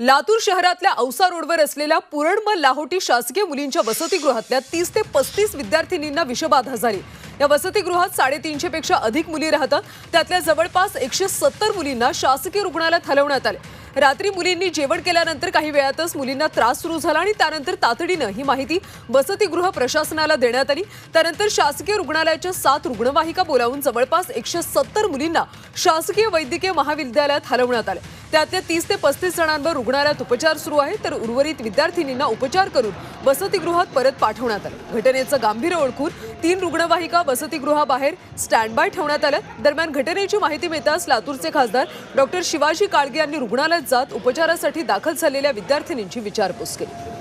लातूर शहरातल्या औसा रोडवर असलेल्या पुरणमल लाहोटी शासकीय मुलींच्या वसतिगृहातल्या तीस ते पस्तीस विद्यार्थिनींना विषबाधा झाली. या वसतिगृहात साडेतीनशे पेक्षा अधिक मुली राहतात. त्यातल्या जवळपास एकशे सत्तर मुलींना शासकीय रुग्णालयात हलवण्यात आले. रात्री मुलींनी जेवण केल्यानंतर काही वेळातच मुलींना त्रास सुरू झाला आणि त्यानंतर तातडीनं ही माहिती वसतिगृह प्रशासनाला देण्यात आली. त्यानंतर शासकीय रुग्णालयाच्या सात रुग्णवाहिका बोलावून जवळपास एकशे सत्तर मुलींना शासकीय वैद्यकीय महाविद्यालयात हलवण्यात आले. त्यातल्या तीस ते पस्तीस जणांवर रुग्णालयात उपचार सुरू आहे तर उर्वरित विद्यार्थिनींना उपचार करून वसतिगृहात परत पाठवण्यात आलं. घटनेचं गांभीर्य ओळखून तीन रुग्णवाहिका वसतिगृहाबाहेर स्टँड बाय ठेवण्यात आल्या. दरम्यान घटनेची माहिती मिळताच लातूरचे खासदार डॉक्टर शिवाजी काळगे यांनी रुग्णालयात जात उपचारासाठी दाखल झालेल्या विद्यार्थिनींची विचारपूस केली.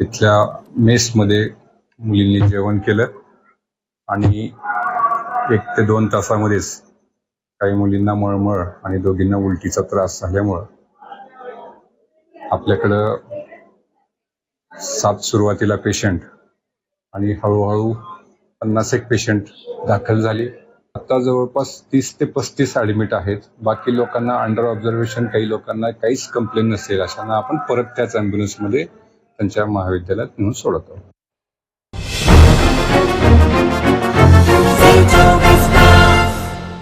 तिथल्या मेसमध्ये मुलींनी जेवण केलं आणि एक ते दोन तासामध्येच काही मुलींना मळमळ आणि दोघींना उलटीचा त्रास झाल्यामुळं आपल्याकडं सात सुरुवातीला पेशंट आणि हळूहळू पन्नास एक पेशंट दाखल झाले. आता जवळपास तीस ते पस्तीस ऍडमिट आहेत. बाकी लोकांना अंडर ऑब्झर्वेशन काही लोकांना काहीच कंप्लेन नसेल अशांना आपण परत त्याच अँब्युलन्समध्ये त्यांच्या महाविद्यालयात नेऊन सोडत. आहोत